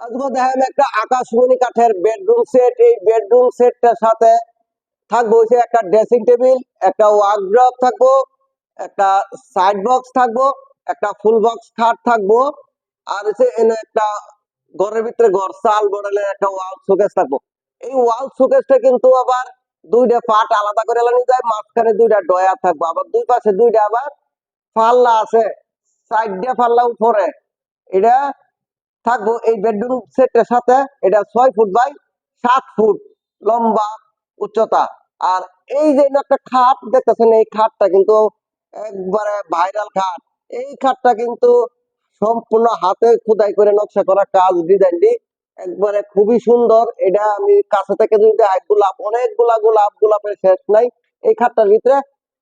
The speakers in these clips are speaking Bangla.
এই বেডরুম শোকেসটা কিন্তু আবার দুইটা পাট আলাদা করে লানি যায়, মাঝখানে দুইটা ডয়া থাকব, আবার দুই পাশে দুইটা আবার পাল্লা আছে সাইড দিয়ে পাল্লা উপরে। এটা থাকব এই বেডরুম সেটের সাথে এটা ছয় ফুট বাই সাত ফুট লম্বা উচ্চতা। আর এই যে একটা খাট, দেখতেছেন এই খাটটা কিন্তু একবারে ভাইরাল খাট। এই খাটটা কিন্তু সম্পূর্ণ হাতে খোদাই করে নকশা করা কাজ ডিজাইনটি একবারে খুবই সুন্দর। এটা আমি কাছে থেকে যদি গোলাপ, অনেকগুলা গোলাপ, গোলাপের শেষ নাই। এই খাটটার ভিতরে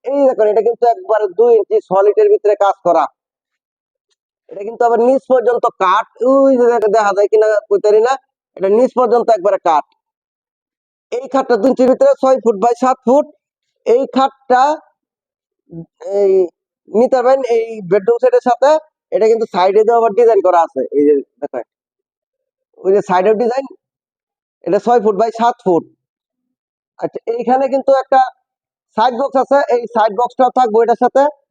এই দেখুন, এটা কিন্তু একবারে দুই ইঞ্চি সলিডের ভিতরে কাজ করা। এটা কিন্তু আবার নিচ পর্যন্ত কাঠ। ওই দেখা- যায় কিনা কইতারি না, এটা নিচ পর্যন্ত একবারে কাঠ। এই খাটটা দুই ইঞ্চির ভিতরে ছয় ফুট বাই সাত ফুট। এই খাটটা, এই নিতে পারবেন এই বেডরুম সেটের সাথে, এটা কিন্তু সাইডে দিয়ে আবার ডিজাইন করা আছে। এই যে দেখেন, ওই যে সাইডের ডিজাইন এটা ছয় ফুট বাই সাত ফুট। আচ্ছা এইখানে কিন্তু একটা সাইড বক্স আছে। এই সাইড বক্সটাও থাকব এটার সাথে।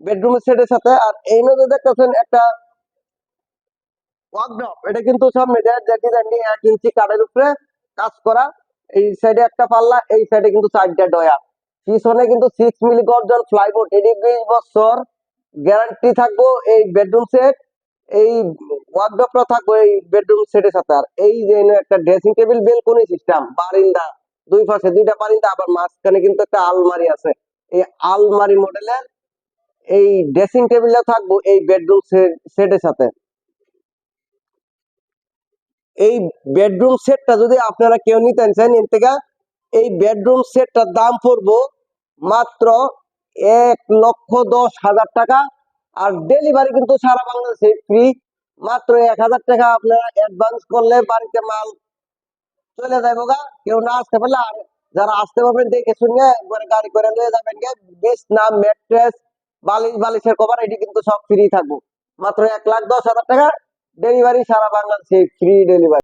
বেডরুম সেটের সাথে, আর এই মধ্যে দেখতেছেন একটা এটা কিন্তু যে ডিজাইন এক ইঞ্চি কাঠের উপরে কাজ করা, এই সাইডে একটা পাল্লা, এই সাইডে কিন্তু চারটা পিছনে কিন্তু সিক্স মিলি গর্জন ফ্লাইবোর্ড বছর গ্যারান্টি থাকব এই বেডরুম সেট এই থাকব এই বেডরুম সেটের সাথে। আর এই যে একটা ড্রেসিং টেবিল বেলকনি সিস্টেম বারিন্দা, দুই পাশে দুইটা বারিন্দা, আবার মাঝখানে কিন্তু একটা আলমারি আছে। এই আলমারি মডেলের এই ড্রেসিং টেবিলটা থাকব এই বেডরুম সেটের সাথে। এই বেডরুম সেটটা যদি আপনারা কেউ নিতেন চান এর থেকে এই বেডরুম সেটটার দাম পড়ব মাত্র এক লক্ষ দশ হাজার টাকা। আর ডেলিভারি কিন্তু সারা বাংলাদেশে ফ্রি মাত্র এক হাজার টাকা আপনারা অ্যাডভান্স করলে বাড়িতে মাল চলে যাব গা। কেউ না আসতে পারলে আর যারা আসতে পারবেন দেখে শুনে একবারে গাড়ি করে নিয়ে যাবেন গে বিছনা ম্যাট্রেস বালিশ বালিশের কভার এটি কিন্তু সব ফ্রি থাকব। মাত্র এক লাখ দশ হাজার টাকা ডেলিভারি সারা বাংলাদেশে ফ্রি ডেলিভারি